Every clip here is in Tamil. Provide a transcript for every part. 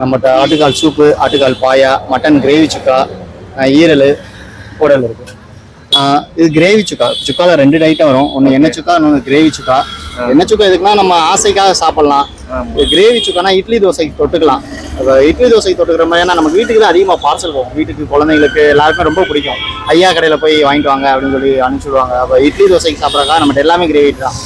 நம்மகிட்ட ஆட்டுக்கால் சூப்பு ஆட்டுக்கால் பாயா மட்டன் கிரேவி சுக்கா ஈரல் குடல் இருக்கு. இது கிரேவி சுக்கா. சுக்கால ரெண்டு ஐட்டம் வரும். ஒன்று எண்ணெய் சுக்கா இன்னொன்று கிரேவி சுக்கா. எண்ணெய் சுக்கா எதுக்குன்னா நம்ம ஆசைக்காக சாப்பிடலாம். கிரேவி சுக்கானா இட்லி தோசைக்கு தொட்டுக்கலாம். அப்ப இட்லி தோசைக்கு தொட்டுக்கிற மாதிரி ஏன்னா நம்ம வீட்டுக்கு தான் அதிகமாக பார்சல் போகும் வீட்டுக்கு குழந்தைங்களுக்கு எல்லாருக்கும் ரொம்ப பிடிக்கும். ஐயா கடையில் போய் வாங்கிட்டு வாங்க அப்படின்னு சொல்லி அனுப்பிச்சுடுவாங்க அப்போ இட்லி தோசைக்கு சாப்பிட்றக்கா நம்மகிட்ட எல்லாமே கிரேவி தான்.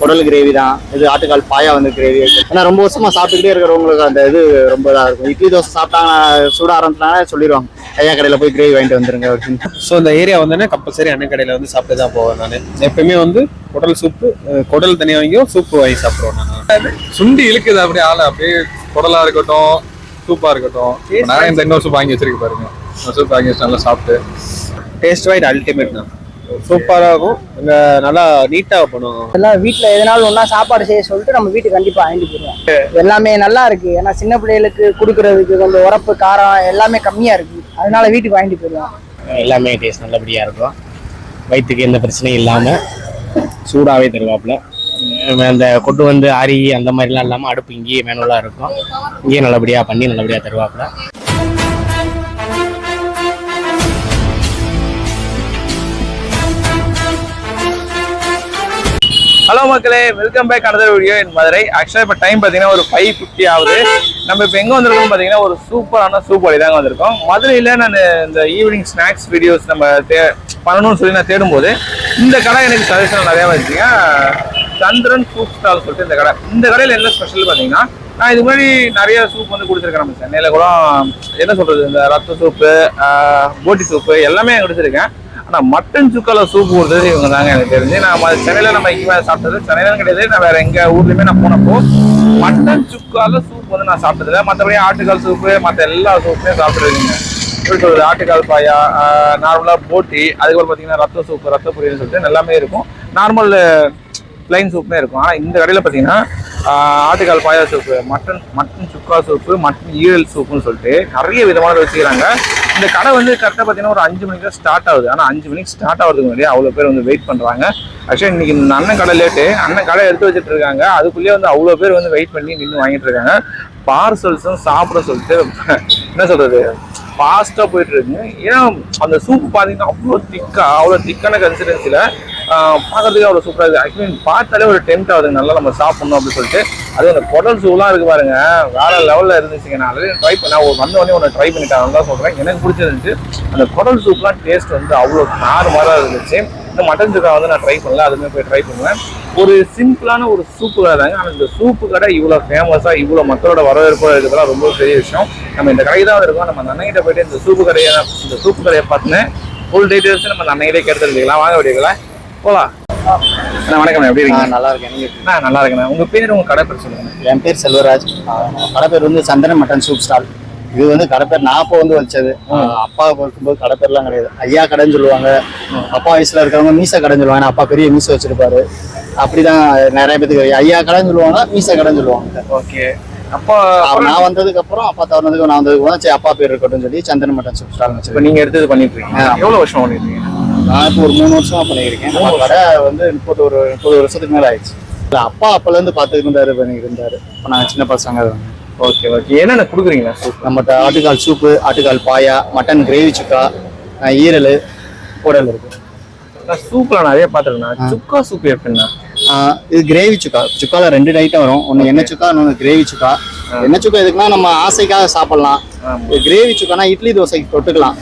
குடல் கிரேவி தான். இது ஆட்டுக்கால் பாயா வந்து கிரேவி ஏன்னா ரொம்ப வருஷமா சாப்பிட்டுக்கிட்டே இருக்கிறவங்களுக்கு அந்த இது ரொம்ப இதாக இருக்கும். இட்லி தோசை சாப்பிட்டாங்க சுட ஆரம்பிச்சாங்கன்னா சொல்லிடுவாங்க. ஐயா கடையில் போய் கிரேவி வாங்கிட்டு வந்துருங்க அப்படின்னு. ஸோ இந்த ஏரியா வந்தோடனே கம்பல்சரி அண்ணன் கடையில் வந்து சாப்பிட்டு தான் போவேன் நான். எப்பயுமே வந்து குடல் சூப்பு குடல் தனியாக வாங்கியும் சூப்பு வாங்கி சாப்பிடுவேன் நான். சுண்டி இழுக்குது அப்படியே ஆளு அப்படியே குடலா இருக்கட்டும் சூப்பா இருக்கட்டும். நான் இந்த இன்னொரு சூப் வாங்கி வச்சிருக்க பாருங்க. சூப் வாங்கி வச்சு நல்லா சாப்பிட்டு. டேஸ்ட் வைட் அல்டிமேட் தான் சூப்பராக இருக்கும் இங்கே நல்லா நீட்டாக பண்ணுவோம் எல்லாம் வீட்டில் எதனாலும் ஒன்றா சாப்பாடு செய்ய சொல்லிட்டு நம்ம வீட்டுக்கு கண்டிப்பாக வாங்கிட்டு போயிடுவோம். எல்லாமே நல்லா இருக்கு. ஏன்னா சின்ன பிள்ளைகளுக்கு கொடுக்கறதுக்கு கொஞ்சம் உரப்பு காரம் எல்லாமே கம்மியாக இருக்கு. அதனால வீட்டுக்கு வாங்கிட்டு போயிடுவோம். எல்லாமே டேஸ்ட் நல்லபடியாக இருக்கும். வயிற்றுக்கு எந்த பிரச்சனையும் இல்லாமல் சூடாகவே தருவாப்புல. அந்த கொண்டு வந்து ஆரி அந்த மாதிரிலாம் இல்லாமல் அடுப்பு இங்கேயே மேனுவலாக இருக்கும். இங்கேயே நல்லபடியாக பண்ணி நல்லபடியாக தருவாப்புல. ஹலோ மக்களே வெல்கம் பேக் அனதர் வீடியோ என் மதுரை ஆக்சுவலாக இப்போ டைம் பார்த்தீங்கன்னா ஒரு ஃபைவ் ஃபிஃப்டி ஆகுது. நம்ம இப்போ எங்கே வந்திருக்கோம் பார்த்தீங்கன்னா ஒரு சூப்பரான சூப் வழி தாங்க வந்திருக்கோம். மதுரையில் நான் இந்த ஈவினிங் ஸ்நாக்ஸ் வீடியோஸ் நம்ம தே பண்ணணும்னு சொல்லி நான் தேடும்போது இந்த கடை எனக்கு சஜஷன் நிறையா வந்துச்சுங்க சந்திரன் சூப் ஸ்டால் சொல்லிட்டு இந்த கடை. இந்த கடையில் என்ன ஸ்பெஷல் பார்த்தீங்கன்னா நான் இது முன்னாடி நிறைய சூப் வந்து கொடுத்துருக்கேன் நம்ம சென்னையில் கூட. என்ன சொல்கிறது இந்த ரத்த சூப்பு போட்டி சூப்பு எல்லாமே கொடுத்துருக்கேன். ஆனால் மட்டன் சுக்கால சூப் கொடுத்தது இவங்க தாங்க எனக்கு தெரிஞ்சு. நான் சென்னையில் நம்ம இங்கே சாப்பிட்டது சென்னையில் கிடையாது. நான் வேற எங்கள் ஊர்லேயுமே நான் போனப்போ மட்டன் சுக்கால சூப் வந்து நான் சாப்பிட்டதில்ல மற்றபடி ஆட்டுக்கால் சூப்பு மற்ற எல்லா சூப்புமே சாப்பிட்டுருக்கீங்க. எப்படி சொல்றது? ஆட்டுக்கால் பாயா நார்மலாக போட்டி அதுக்கப்புறம் பார்த்தீங்கன்னா ரத்த சூப்பு ரத்த பொரியல்னு சொல்லிட்டு எல்லாமே இருக்கும். நார்மல் பிளைன் சூப்புமே இருக்கும். ஆனால் இந்த கடையில் பார்த்தீங்கன்னா ஆட்டுக்கால் paya soup mutton mutton chukka soup mutton ஈரல் சூப்புன்னு சொல்லிட்டு நிறைய விதமான வச்சுக்கிறாங்க. இந்த கடை வந்து கரெக்டாக பார்த்தீங்கன்னா ஒரு அஞ்சு மணிக்கு தான் ஸ்டார்ட் ஆகுது. ஆனால் அஞ்சு மணிக்கு ஸ்டார்ட் ஆகிறதுக்கு முன்னாடி அவ்வளோ பேர் வந்து வெயிட் பண்ணுறாங்க ஆக்சுவலி இன்னைக்கு இந்த அண்ணன் கடை லேட்டு அண்ணன் கடை எடுத்து வச்சுட்டு இருக்காங்க. அதுக்குள்ளேயே வந்து அவ்வளோ பேர் வந்து வெயிட் பண்ணி நின்று வாங்கிட்டு இருக்காங்க. பார்சல்ஸும் சாப்பிட சொல்லிட்டு என்ன சொல்கிறது ஃபாஸ்ட்டாக போயிட்டு இருக்குங்க ஏன்னா அந்த சூப் பார்த்தீங்கன்னா அவ்வளோ திக்காக அவ்வளோ திக்கான கன்சிஸ்டன்சியில் பார்க்கறதுக்கு அவ்வளோ சூப்பராக இருக்குது ஆக்சுவலி பார்த்தாலே ஒரு டெம்ட் ஆகுது நல்லா நம்ம சாப்பிடணும் அப்படின்னு சொல்லிட்டு. அது அந்த குடல் சூலாம் இருக்கு பாருங்க. வேற லெவலில் இருந்துச்சுங்க. நான் ஆல்ரெடி ட்ரை பண்ண ஒரு வந்த உடனே ஒன்று ட்ரை பண்ணிட்டாங்க தான் சொல்கிறேன் எனக்கு பிடிச்சிருந்துச்சு. அந்த குடல் சூப்லாம் டேஸ்ட் வந்து அவ்வளோ நார்மலாக இருந்துச்சு. இந்த மட்டன் சுக்கா வந்து நான் ட்ரை பண்ணல. அதுவுமே போய் ட்ரை பண்ணுவேன். ஒரு சிம்பிளான ஒரு சூப்பு கடை தாங்க. ஆனால் இந்த சூப்பு கடை இவ்வளோ ஃபேமஸாக இவ்வளோ மக்களோட வரவேற்பு இருக்கிறதுலாம் ரொம்ப பெரிய விஷயம். நம்ம இந்த கடைக்கு தான் இருக்கோம் நம்ம அந்த போயிட்டு இந்த சூப்பு கடையை இந்த சூப்பு கடையை பார்த்துன்னு ஃபுல் டீட்டெயில்ஸ் நம்ம அந்த கேட்டு தெரிஞ்சுக்கலாம் வாங்க விடுவீங்களா போகலாம் அண்ணா வணக்கம் எப்படி இருக்கீங்க? நல்லா இருக்கேன். நீங்க எப்படி? அண்ணா நல்லா இருக்கேண்ணா உங்கள் பேர் உங்கள் கடை பேர் சொல்லுங்க. என் பேர் செல்வராஜ். கடை பேர் வந்து சந்திரன் மட்டன் சூப் ஸ்டால் இது வந்து கடை பேர் நான் அப்போ வந்து வச்சது. அப்பா இருக்கும்போது கடை பேர்லாம் கிடையாது. ஐயா கடைன்னு சொல்லுவாங்க. அப்பா வயசுல இருக்கிறவங்க மீச கடைன்னு சொல்லுவாங்க. அப்பா பெரிய மீச வச்சிருப்பாரு. அப்படிதான் நிறைய பேத்துக்கு. ஐயா கடைன்னு சொல்லுவாங்க மீச கடைன்னு சொல்லுவாங்க. ஓகே. அப்போ நான் வந்ததுக்கு அப்புறம் அப்பா தவறினதுக்கு நான் வந்ததுக்கு அப்புறம் சரி அப்பா பேர் இருக்கட்டும் சொல்லி சந்திரன் மட்டன் சூப் ஸ்டால் இப்போ வச்சிருக்கேன் நீங்கள் எடுத்தது பண்ணிட்டு இருக்கீங்க. ஆ. எவ்வளோ வருஷம் பண்ணிட்டு இருக்கீங்க? நான் இப்போ ஒரு மூணு வருஷமா பண்ணியிருக்கேன். நம்ம கடை வந்து முப்பது ஒரு முப்பது வருஷத்துக்கு மேல ஆயிடுச்சு. இல்ல அப்பா அப்பல இருந்து பார்த்துட்டு இருந்தாரு இருந்தாரு. இப்போ நாங்கள் சின்ன பசங்க ஓகே ஓகே என்னென்ன கொடுக்குறீங்களா சூப் நம்மகிட்ட ஆட்டுக்கால் சூப்பு ஆட்டுக்கால் பாயா மட்டன் கிரேவி சுக்கா ஈரல் குடல் இருக்கு. நான் சூப்ல நிறைய பார்த்துருக்கேன். சுக்கா சூப் எப்படின்னா இது கிரேவி சுக்கா. சுக்கால ரெண்டு ஐட்டம் வரும். ஒன்று எண்ணெய் சுக்கா இன்னொன்று கிரேவி சுக்கா. எண்ணெய் சுக்கா எதுக்குன்னா நம்ம ஆசைக்காக சாப்பிடலாம். கிரேவி சுக்கானா இட்லி தோசைக்கு தொட்டுக்கலாம்.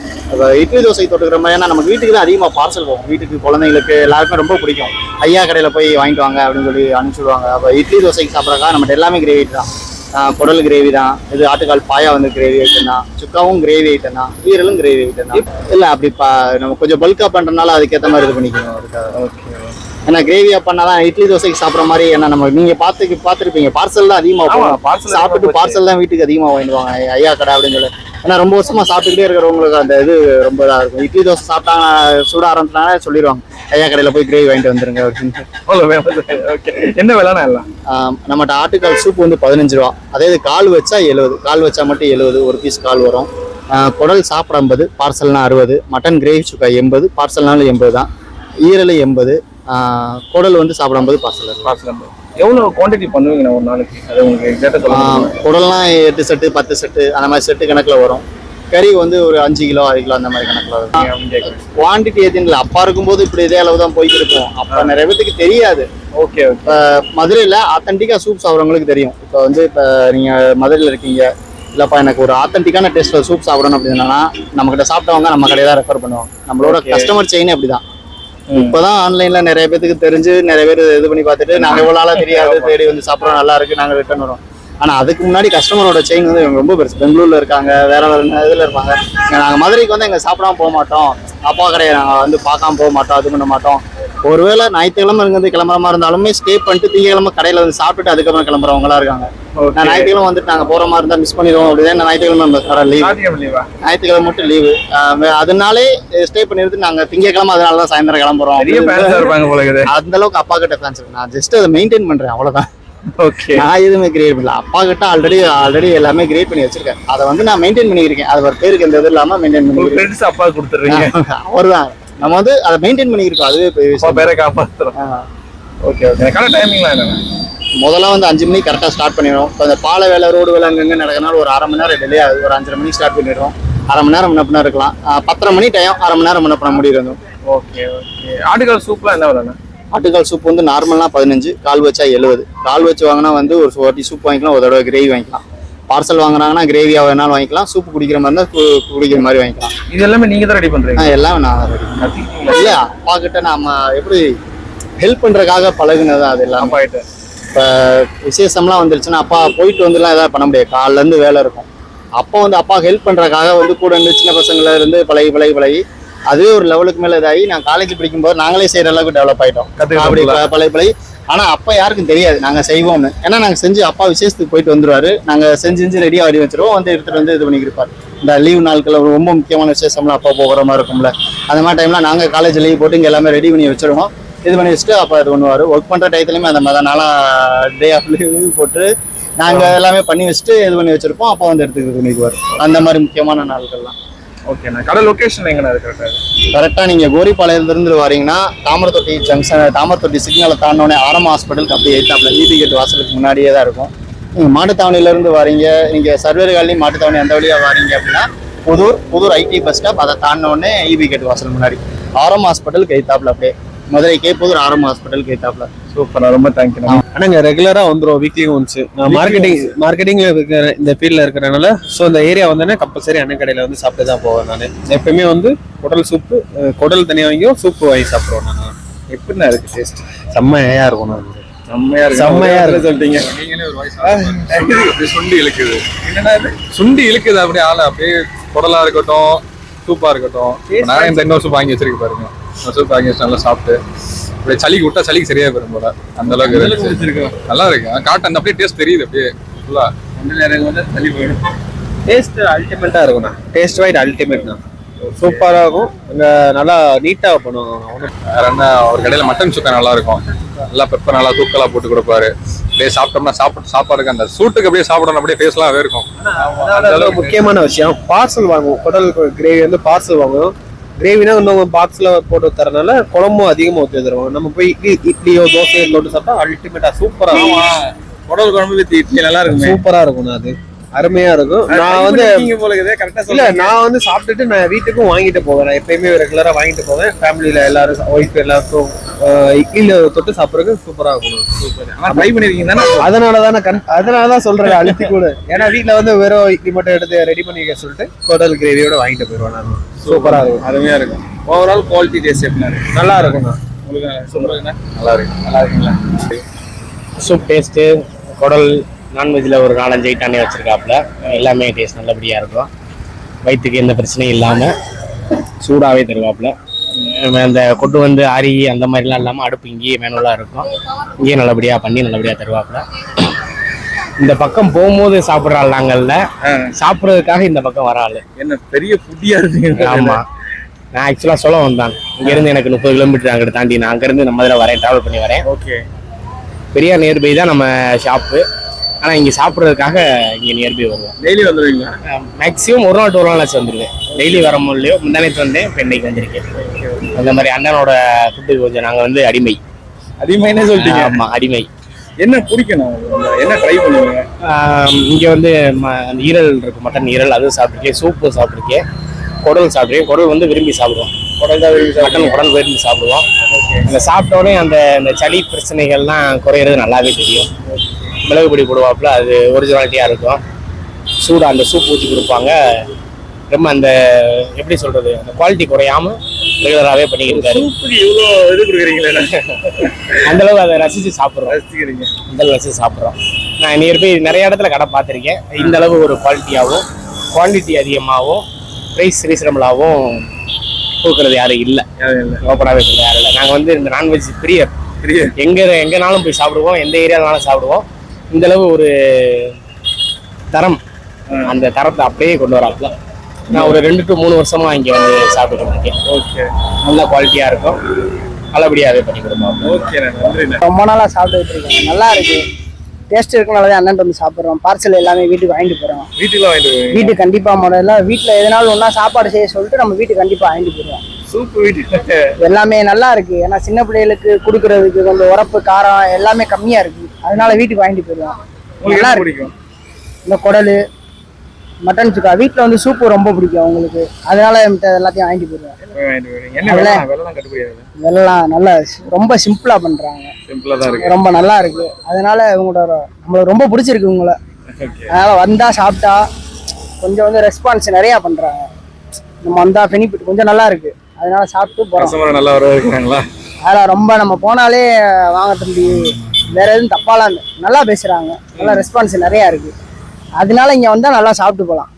இட்லி தோசைக்கு தொட்டுக்கிற மாதிரி ஏன்னா நம்ம வீட்டுக்கு தான் அதிகமாக பார்சல் போகும். வீட்டுக்கு குழந்தைங்களுக்கு எல்லாருக்கும் ரொம்ப பிடிக்கும். ஐயா கடையில் போய் வாங்கிட்டு வாங்க அப்படின்னு சொல்லி அனுப்பிச்சுடுவாங்க அப்போ இட்லி தோசைக்கு சாப்பிட்றக்கா நம்மகிட்ட எல்லாமே கிரேவி தான். குடல் கிரேவி தான். இது ஆட்டுக்கால் பாயா வந்து கிரேவி ஐட்டம் தான். சுக்காவும் கிரேவி ஐட்டம் தான். ஈரலும் கிரேவி ஐட்டம் தான். இல்லை அப்படி பா நம்ம கொஞ்சம் பல்கா பண்ணுறதுனால அதுக்கேற்ற மாதிரி இது பண்ணிக்கணும். அதுக்காக. ஓகே ஏன்னா கிரேவியா பண்ணாதான் இட்லி தோசைக்கு சாப்பிட்ற மாதிரி ஏன்னா நம்ம நீங்க பார்த்து பார்த்துருப்பீங்க. பார்சல் தான் அதிகமாக போகும் சாப்பிட்டு பார்சல் தான் வீட்டுக்கு அதிகமாக வாங்கிடுவாங்க ஐயா கடை அப்படின்னு சொல்லி. ஏன்னா ரொம்ப வருஷமா சாப்பிட்டுக்கிட்டே இருக்கிறவங்களுக்கு அந்த இது ரொம்ப இதாக இருக்கும். இட்லி தோசை சாப்பிட்டாங்க சுட ஆரம்பிச்சாங்க சொல்லிடுவாங்க. ஐயா கடையில் போய் கிரேவி வாங்கிட்டு வந்துருங்க அப்படின்னு. ஓகே என்ன விலைண்ணா எல்லாம்? நம்மகிட்ட ஆட்டுக்கால் சூப் வந்து பதினஞ்சு ரூபா. அதே இது கால் வச்சா எழுபது கால் வச்சா மட்டும் எழுபது ஒரு பீஸ் கால் வரும். குடல் சாப்பிட ஐம்பது. பார்சல்னா அறுபது. மட்டன் கிரேவி சுக்கா எண்பது. பார்சல்னாலும் எண்பது தான். ஈரல் எண்பது. குடல் வந்து சாப்பிட ஐம்பது பார்சல் பார்சல் எவ்வளவு குவாண்டிட்டி பண்ணுவீங்க ஒரு நாளைக்கு? அது உங்களுக்கு எக்ஸாக்டா சொல்ல முடியுமா? குடல்லாம் எட்டு செட்டு பத்து செட்டு அந்த மாதிரி செட்டு கணக்கில் வரும். கறி வந்து ஒரு அஞ்சு கிலோ ஆறு கிலோ அந்த மாதிரி கணக்கில் வரும். குவான்டிட்டி எதுவும் இல்லை. அப்பா இருக்கும்போது இப்படி இதே அளவு தான் போய்ட்டு இருக்கும். அப்போ நிறைய பேத்துக்கு தெரியாது. ஓகே ஓகே இப்போ மதுரையில் ஆத்தென்டிக்காக சூப் சாப்பிட்றவங்களுக்கு தெரியும். இப்போ வந்து இப்போ நீங்கள் மதுரையில் இருக்கீங்க. இல்லைப்பா எனக்கு ஒரு ஆத்தென்டிக்கான டேஸ்ட்டில் சூப் சாப்பிடணும் அப்படின்னா நம்மக்கிட்ட சாப்பிட்டவங்க நம்ம கடையை தான் ரெஃபர் பண்ணுவாங்க. நம்மளோட கஸ்டமர் செயின் அப்படி தான் இப்பதான் ஆன்லைனில் நிறைய பேத்துக்கு தெரிஞ்சு நிறைய பேர் இது பண்ணி பார்த்துட்டு நாங்கள் இவ்வளோ நாளா தெரியாது தேடி வந்து சாப்பிட்றோம் நல்லா இருக்கு நாங்கள் ரிட்டர்ன் வரோம். ஆனால் அதுக்கு முன்னாடி கஸ்டமரோட செயின் வந்து இவங்க ரொம்ப பெருசு. பெங்களூர்ல இருக்காங்க வேற வேற இதில் இருப்பாங்க. நாங்கள் மதுரைக்கு வந்து எங்கள் சாப்பிடாம போக மாட்டோம். அப்பா கடையை நாங்கள் வந்து பார்க்காம போக மாட்டோம் இது பண்ண மாட்டோம். ஒருவேளை ஞாயிற்றுக்கிழமை இருந்து கிளம்புற மாதிரி இருந்தாலுமே ஸ்டே பண்ணிட்டு திங்கக்கிழமை கடையில் வந்து சாப்பிட்டுட்டு அதுக்கப்புறம் கிளம்புறவங்களா இருக்காங்க. நான் ஞாயிற்றுக்கிழமை வந்துட்டு நாங்கள் போகிற மாதிரி இருந்தால் மிஸ் பண்ணிடுவோம் அப்படிதான் நான் ஞாயிற்றுக்கிழமை லீவ் ஞாயிற்றுக்கிழமை மட்டும் லீவு அதனாலே ஸ்டே பண்ணிருந்து நாங்கள் திங்கக்கிழமை அதனால தான் சாயந்தரம் கிளம்புறோம் அந்த அளவுக்கு அப்பா கிட்ட ஃபேன்ஸ் இருக்கு. நான் ஜஸ்ட் அதை மெயின்டைன் பண்றேன் அவ்வளவுதான். ஓகே நான் எதுவுமே கிரியேட் பண்ணல. அப்பா கிட்ட ஆல்ரெடி ஆல்ரெடி எல்லாமே கிரியேட் பண்ணி வச்சிருக்கேன். அதை வந்து நான் மெயின்டைன் பண்ணியிருக்கேன். அது ஒரு பேருக்கு எந்த இது இல்லாம மெயின்டைன் பண்ணி அப்பா கொடுத்துறீங்க அவர்தான். நம்ம வந்து அதை மெயின்டைன் பண்ணியிருக்கோம். அதுவே பெரிய. பேரை காப்பாத்துறோம். ஆ. ஓகே ஓகே கடை டைமிங்லாம் என்னங்க முதல்ல வந்து அஞ்சு மணிக்கு கரெக்டாக ஸ்டார்ட் பண்ணிடுவோம். இப்போ அந்த பாலை வேலை ரோடு வேலை அங்கங்கே நடக்கனால ஒரு அரை மணி நேரம் டிலே ஆகுது. ஒரு அஞ்சரை மணிக்கு ஸ்டார்ட் பண்ணிடுவோம். அரை மணி நேரம் பின்ன இருக்கலாம். பத்தரை மணி டைம் அரை மணி நேரம் முன்ன பண்ண முடியும் ஓகே ஓகே ஆட்டுக்கால் சூப்லாம் என்ன விலைண்ணா? ஆட்டுக்கால் சூப் வந்து நார்மல்னா பதினஞ்சு கால் வச்சா எழுபது. கால் வச்சு வாங்கினா வந்து ஒரு வாட்டி சூப் வாங்கிக்கலாம் ஒரு தடவை கிரேவி வாங்கிக்கலாம். பார்சல் வாங்குறாங்கன்னா கிரேவியாக வேணாலும் வாங்கிக்கலாம். சூப் குடிக்கிற மாதிரி இருந்தால் குடிக்கிற மாதிரி வாங்கிக்கலாம். இது எல்லாமே நீங்க தான் ரெடி பண்றீங்க? ஆ, எல்லாம் நான் ready. பண்ணேன். இல்ல அப்பா கிட்ட நாம எப்படி ஹெல்ப் பண்றதுக்காக பழகுனது அது எல்லாம் அப்பா கிட்ட. இப்போ விசேஷம்லாம் வந்துருச்சுன்னா அப்பா போயிட்டு வந்துலாம் எதாவது பண்ண முடியாது. காலைல இருந்து வேலை இருக்கும். அப்போ வந்து அப்பா ஹெல்ப் பண்றதுக்காக வந்து கூட இருந்து சின்ன பசங்கள இருந்து பழகி பழகி பழகி அதுவே ஒரு லெவலுக்கு மேல இதாகி நான் காலேஜ் படிக்கும்போது நாங்களே செய்யற அளவுக்கு டெவலப் கத்துக்கிட்டோம் அப்படி full-ஆ. ப- பழகி பழகி ஆனா அப்பா யாருக்கும் தெரியாது. நாங்க செய்வோம்னு. ஏன்னா நாங்க செஞ்சு அப்பா விசேஷத்துக்கு போயிட்டு வந்துருவாரு. நாங்க செஞ்சு செஞ்சு ரெடியா வடி வச்சிருவோம். வந்து எடுத்துட்டு வந்து இது பண்ணிக்கிருப்பாரு. இந்த லீவ் நாட்கள் ரொம்ப முக்கியமான விசேஷம்லாம் அப்பா போகிற மாதிரி இருக்கும்ல. அந்த மாதிரி டைம்ல நாங்க காலேஜ் லீவ் போட்டு இங்க எல்லாமே ரெடி பண்ணி வச்சிருவோம். இது பண்ணி வச்சுட்டு அப்பா இது பண்ணுவாரு. ஒர்க் பண்ற டயத்துலயுமே அந்த மாதிரி நாளா டே ஆஃப் லீவ் போட்டு நாங்க எல்லாமே பண்ணி வச்சுட்டு இது பண்ணி வச்சிருப்போம். அப்பா வந்து எடுத்துக்கிட்டு பண்ணிக்குவாரு. அந்த மாதிரி முக்கியமான நாட்கள்லாம் ஓகேண்ணா கடை லொக்கேஷன் எங்கண்ணா இருக்கு கரெக்டா கரெக்டாக நீங்கள் கோரிப்பாளையத்துலேருந்து வரீங்கன்னா தாமரத்தொட்டி ஜங்ஷன் தாமரத்தொட்டி சிக்னலை தாண்டோடனே ஆரம்ப ஹாஸ்பிட்டலுக்கு அப்படியே எயிட்டாப்பில் ஈபி கேட் வாசலுக்கு முன்னாடியே தான் இருக்கும். நீங்கள் மாட்டுத்தாவணியிலேருந்து வரீங்க நீங்கள் சர்வேர் காலனி மாட்டுத்தாவணி அந்த வழியாக வரீங்க அப்படின்னா Pudur Pudur IT bus stop அதை தாண்டினோடனே ஈபி கேட் வாசல் முன்னாடி. ஆரம் ஹாஸ்பிட்டலுக்கு எயித்தாப்பில் அப்படியே. மதுரை கே புதூர் ஆரம் ஹாஸ்பிட்டலுக்கு எயித்தாப்பில் சூப்பர் ரொம்ப தேங்க்யூ ஆனாங்க ரெகுலரா வந்துரும் வீக்லி ஒன்ஸ் நான் மார்க்கெட்டிங் மார்க்கெட்டிங்ல இருக்கிற இந்த ஃபீல்ட்ல இருக்கிறனால ஸோ இந்த ஏரியா வந்தேன்னா கம்பல்சரி அண்ணன் கடையில வந்து சாப்பிட்டு தான் போவேன் நான். எப்பயுமே வந்து குடல் சூப்பு குடல் தனியாக வாங்கியும் சூப்பு வாங்கி சாப்பிடுவேன் நான். எப்படிண்ணா இருக்கு டேஸ்ட் செம்மையா இருக்கும் நான். செம்மையா இருக்கு செம்மையா இருக்கு. சொல்லிட்டீங்க. நீங்களே ஒரு வாய்ஸ் அப்படியே சுண்டி இழுக்குது. என்னன்னா சுண்டி இழுக்குது அப்படியே ஆள. அப்படியே குடலா இருக்கட்டும் சூப்பா இருக்கட்டும். நான் இந்த இன்னொரு சூப் வாங்கி வச்சிருக்க பாருங்க. சூப் வாங்கி வச்சு நல்லா சாப்பிட்டு. அப்படியே சளிக்கு விட்டா சளிக்கு சரியா போயிடும் போல. அந்த அளவுக்கு நல்லா இருக்கு. காட்டன் அப்படியே டேஸ்ட் தெரியுது அப்படியே. ஃபுல்லா தள்ளி போயிடும். டேஸ்ட் அல்டிமேட்டா இருக்கும்ண்ணா. டேஸ்ட் வைட் அல்டிமேட்ண்ணா சூப்பரா இருக்கும். அங்க நல்லா நீட்டா பண்ணுவாங்க வேற என்ன ஒரு கடையில மட்டன் சுக்கா நல்லா இருக்கும். நல்லா பெப்பர் நல்லா தூக்கலா போட்டு கொடுப்பாரு. அப்படியே சாப்பிட்டோம்னா சாப்பிட்டு சாப்பாடுக்கு அந்த சூட்டுக்கு அப்படியே சாப்பிடணும். அப்படியே ஃபேஸ்லாம் இருக்கும். அந்த முக்கியமான விஷயம் பார்சல் வாங்குவோம். குடல் கிரேவி வந்து பார்சல் வாங்குவோம். கிரேவினா இன்னும் பாக்ஸ்ல போட்டு தரனால குழம்பும் அதிகமா ஊற்றி தருவாங்க நம்ம போய் இட்லி இட்லியோ தோசையோ தொட்டு சாப்பிட்டா அல்டிமேட்டா சூப்பரா இருக்கும். குடல் குழம்பு வித் இட்லி நல்லா இருக்குமே. சூப்பரா இருக்கும் அது. அருமையா இருக்கும். நான் வந்து இல்ல நான் வந்து சாப்பிட்டுட்டு நான் வீட்டுக்கும் வாங்கிட்டு போவேன். நான் எப்பயுமே ரெகுலரா வாங்கிட்டு போவேன். ஃபேமிலியில எல்லாரும் ஒய்ஃப் எல்லாருக்கும் இட்லியில தொட்டு சாப்பிட்றதுக்கு சூப்பரா இருக்கும். சூப்பர் ட்ரை பண்ணிருக்கீங்க தானே? அதனால தான் கண் அதனால தான் சொல்றேன் அழுத்தி கூட. ஏன்னா வீட்ல வந்து வெறும் இட்லி மட்டும் எடுத்து ரெடி பண்ணி வைக்க சொல்லிட்டு குடல் கிரேவியோட வாங்கிட்டு போயிடுவேன் நான். சூப்பரா இருக்கும். அருமையா இருக்கும். ஓவரால் குவாலிட்டி டேஸ்ட் எப்படி இருக்கு? நல்லா இருக்கும் உங்களுக்கு சொல்றதுன்னா நல்லா இருக்கு. நல்லா இருக்குங்களா? சூப் டேஸ்ட்டு குடல் நான்வெஜ்ஜில் ஒரு நாலஞ்சு ஐட்டானே வச்சுருக்காப்புல. எல்லாமே டேஸ்ட் நல்லபடியாக இருக்கும். வயிற்றுக்கு எந்த பிரச்சனையும் இல்லாமல் சூடாகவே தருவாப்புல. அந்த கொண்டு வந்து அரி அந்த மாதிரிலாம் இல்லாமல் அடுப்பு இங்கேயே மேனுவலாக இருக்கும். இங்கேயே நல்லபடியாக பண்ணி நல்லபடியாக தருவாப்புல. இந்த பக்கம் போகும்போது சாப்பிட்ற ஆள் நாங்கள்ல சாப்பிட்றதுக்காக இந்த பக்கம் வர ஆள். என்ன பெரிய புட்டியா இருக்கீங்க ஆமாம் நான் ஆக்சுவலாக சொல்ல வந்தான். இங்கேருந்து எனக்கு முப்பது கிலோமீட்டர் அங்கிட்டு தாண்டி நான் அங்கேருந்து நம்ம இதில் வரேன் ட்ராவல் பண்ணி வரேன். ஓகே பெரியார் நியர்பை தான் நம்ம ஷாப்பு ஆனால் இங்கே சாப்பிட்றதுக்காக இங்கே நியர்பை வருவோம். டெய்லி வந்துருவீங்களா? மேக்ஸிமம் ஒரு நாள் ஒரு நாளாச்சும் வந்துடுவேன் டெய்லி வர முடியலையோ முந்தானத்து வந்தேன் இப்போ இன்னைக்கு வந்திருக்கேன். அந்த மாதிரி அண்ணனோட ஃபுட்டுக்கு கொஞ்சம் நாங்கள் வந்து அடிமை. அதிகமானே சொல்லிட்டீங்க. ஆமாம் அடிமை. என்ன பிடிக்கும் என்ன ட்ரை பண்ணுவீங்க? இங்கே வந்து ம- அந்த ஈரல் இருக்கு மட்டன் ஈரல் அதுவும் சாப்பிட்ருக்கேன் சூப்பு சாப்பிட்ருக்கேன் குடல் சாப்பிட்ருக்கேன் குடல் வந்து விரும்பி சாப்பிடுவோம். குடல் தான் விரும்பி மட்டன் குடல் விரும்பி சாப்பிடுவோம். அந்த சாப்பிட்ட உடனே அந்த அந்த சளி பிரச்சனைகள்லாம் குறையிறது நல்லாவே தெரியும். மிளகு பொடி போடுவாப்புல அது ஒரிஜினாலிட்டியாக இருக்கும். சூடாக அந்த சூப் ஊற்றி கொடுப்பாங்க. ரொம்ப அந்த எப்படி சொல்றது அந்த குவாலிட்டி குறையாம ரெகுலராகவே பண்ணிக்கிட்டு இருக்காரு சூப்புக்கு இவ்வளோ இது கொடுக்குறீங்களே. அந்த அளவுக்கு அதை ரசிச்சு சாப்பிட்றோம். ரசிக்கிறீங்க இந்த அளவு ரசிச்சு சாப்பிட்றோம். நான் நியர்பை நிறைய இடத்துல கடை பார்த்துருக்கேன். இந்த அளவு ஒரு குவாலிட்டியாகவும் குவான்டிட்டி அதிகமாகவும் ப்ரைஸ் ரீசனபிளாகவும் கொடுக்குறது யாரும் இல்லை. ஓப்பனாகவே சொல்ல யாரும் இல்லை. நாங்கள் வந்து இந்த நான்வெஜ் பிரியர். எங்கே எங்கேனாலும் போய் சாப்பிடுவோம். எந்த ஏரியாலனாலும் சாப்பிடுவோம். இந்த அளவு ஒரு தரம். அந்த தரத்தை அப்படியே கொண்டு வராப்புல. நான் ஒரு ரெண்டு டு மூணு வருஷமா இங்கே வந்து சாப்பிட்டுட்டு இருக்கேன். ஓகே நல்ல குவாலிட்டியாக இருக்கும். நல்லபடியாகவே பண்ணி கொடுப்பாங்க. ஓகே நன்றிண்ணே. ரொம்ப நாளா சாப்பிட்டுட்டு இருக்கேன். நல்லா இருக்கு. டேஸ்ட் இருக்கனால தான் அண்ணன் வந்து சாப்பிட்றோம். பார்சல் எல்லாமே வீட்டுக்கு வாங்கிட்டு போறோம். வீட்டுக்குலாம் வாங்கிட்டு வீட்டுக்கு கண்டிப்பா முதல்ல வீட்டுல எதனாலும் ஒன்றா சாப்பாடு செய்ய சொல்லிட்டு நம்ம வீட்டுக்கு கண்டிப்பா வாங்கிட்டு போயிடுவோம். சூப்பு வீட்டுக்கு எல்லாமே நல்லா இருக்கு. ஏன்னா சின்ன பிள்ளைகளுக்கு கொடுக்கறதுக்கு கொஞ்சம் உரப்பு காரம் எல்லாமே கம்மியா இருக்கு. அதனால வீட்டுக்கு வாங்கிட்டு போயிடுவோம். உங்களுக்கு நல்லா என்ன இருக்கு. பிடிக்கும்? இந்த குடல் மட்டன் சுக்கா வீட்டில் வந்து சூப்பு ரொம்ப பிடிக்கும் அவங்களுக்கு. அதனால எல்லாத்தையும் வாங்கிட்டு போயிடுவேன். வெள்ளம் நல்லா ரொம்ப சிம்பிளா பண்றாங்க. சிம்பிளா தான் இருக்கு. ரொம்ப நல்லா இருக்கு. அதனால இவங்களோட நம்மளுக்கு ரொம்ப பிடிச்சிருக்கு ஓகே. அதனால வந்தா சாப்பிட்டா கொஞ்சம் வந்து ரெஸ்பான்ஸ் நிறைய பண்றாங்க. நம்ம வந்தா பெனிஃபிட் கொஞ்சம் நல்லா இருக்கு. அதனால சாப்பிட்டு போறோம். நல்லா வர இருக்கிறாங்களா அதெல்லாம் ரொம்ப நம்ம போனாலே வாங்க தம்பி வேற எதுவும் தப்பாலாம். நல்லா பேசுறாங்க. நல்லா ரெஸ்பான்ஸ் நிறைய இருக்கு. அதனால இங்க வந்தால் நல்லா சாப்பிட்டு போகலாம்